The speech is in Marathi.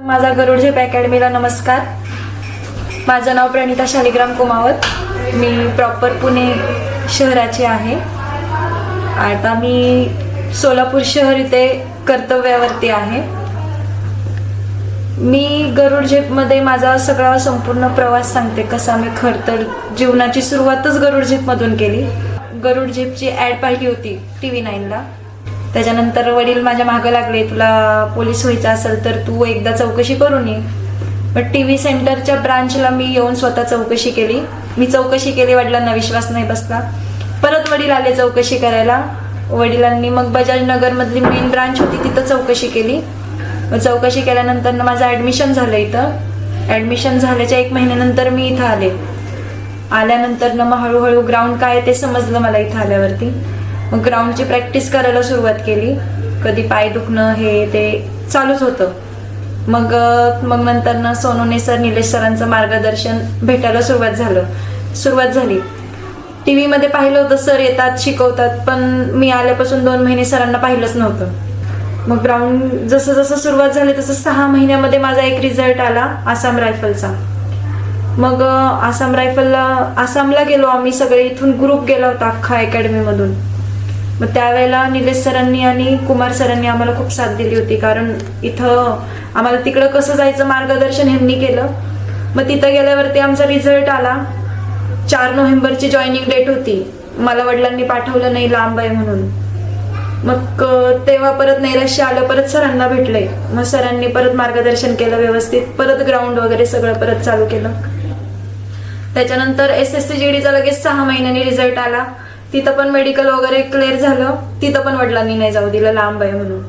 माझा गरुड झेप अकॅडमीला नमस्कार. माझं नाव प्रणिता शालिग्राम कुमावत. मी प्रॉपर पुणे शहराची आहे. आता मी सोलापूर शहर इथे कर्तव्यावरती आहे. मी गरुड झेपमध्ये माझा सगळा संपूर्ण प्रवास सांगते कसा मी खरतर जीवनाची सुरुवातच गरुड झेपमधून केली. गरुड झेपची ॲड पाहिली होती टी व्ही नाईनला. त्याच्यानंतर वडील माझ्या मागं लागले तुला पोलीस व्हायचं असेल तर तू एकदा चौकशी करून ये. पण टी व्ही सेंटरच्या ब्रांचला मी येऊन स्वतः चौकशी केली. मी चौकशी केली वडिलांना विश्वास नाही बसला. परत वडील आले चौकशी करायला. वडिलांनी मग बजाज नगरमधली मेन ब्रांच होती तिथं चौकशी केली. मग चौकशी केल्यानंतर माझं ॲडमिशन झालं इथं. ॲडमिशन झाल्याच्या एक महिन्यानंतर मी इथं आले. आल्यानंतर मग हळूहळू ग्राउंड काय आहे ते समजलं मला इथं आल्यावरती. मग ग्राउंडची प्रॅक्टिस करायला सुरुवात केली. कधी पाय दुखणं हे ते चालूच होतं. मग मग नंतर ना सोनूने सर निलेश सरांचं मार्गदर्शन भेटायला सुरुवात झालं. सुरुवात झाली. टी व्हीमध्ये पाहिलं होतं सर येतात शिकवतात पण मी आल्यापासून दोन महिने सरांना पाहिलंच नव्हतं. मग ग्राउंड जसं जसं सुरुवात झाली तसं सहा महिन्यामध्ये माझा एक रिझल्ट आला आसाम रायफलचा. मग आसाम रायफलला आसामला गेलो आम्ही सगळे इथून ग्रुप गेला होता अख्खा अकॅडमीमधून मग त्यावेळेला निलेश सरांनी आणि कुमार सरांनी आम्हाला खूप साथ दिली होती. कारण इथं आम्हाला तिकडं कसं जायचं मार्गदर्शन ह्यांनी केलं. मग तिथं गेल्यावरती आमचा रिझल्ट आला. चार नोव्हेंबरची जॉईनिंग डेट होती. मला वडिलांनी पाठवलं नाही लांब आहे म्हणून. मग तेव्हा परत नैराश्य आलं परत सरांना भेटले. मग सरांनी परत मार्गदर्शन केलं व्यवस्थित. परत ग्राउंड वगैरे सगळं परत चालू केलं. त्याच्यानंतर एस एस सी जी डीचा लगेच सहा महिन्यांनी रिझल्ट आला. तिथं पण मेडिकल वगैरे क्लिअर झालं. तिथं पण वडिलांनी नाही जाऊ दिलं लांब आहे म्हणून.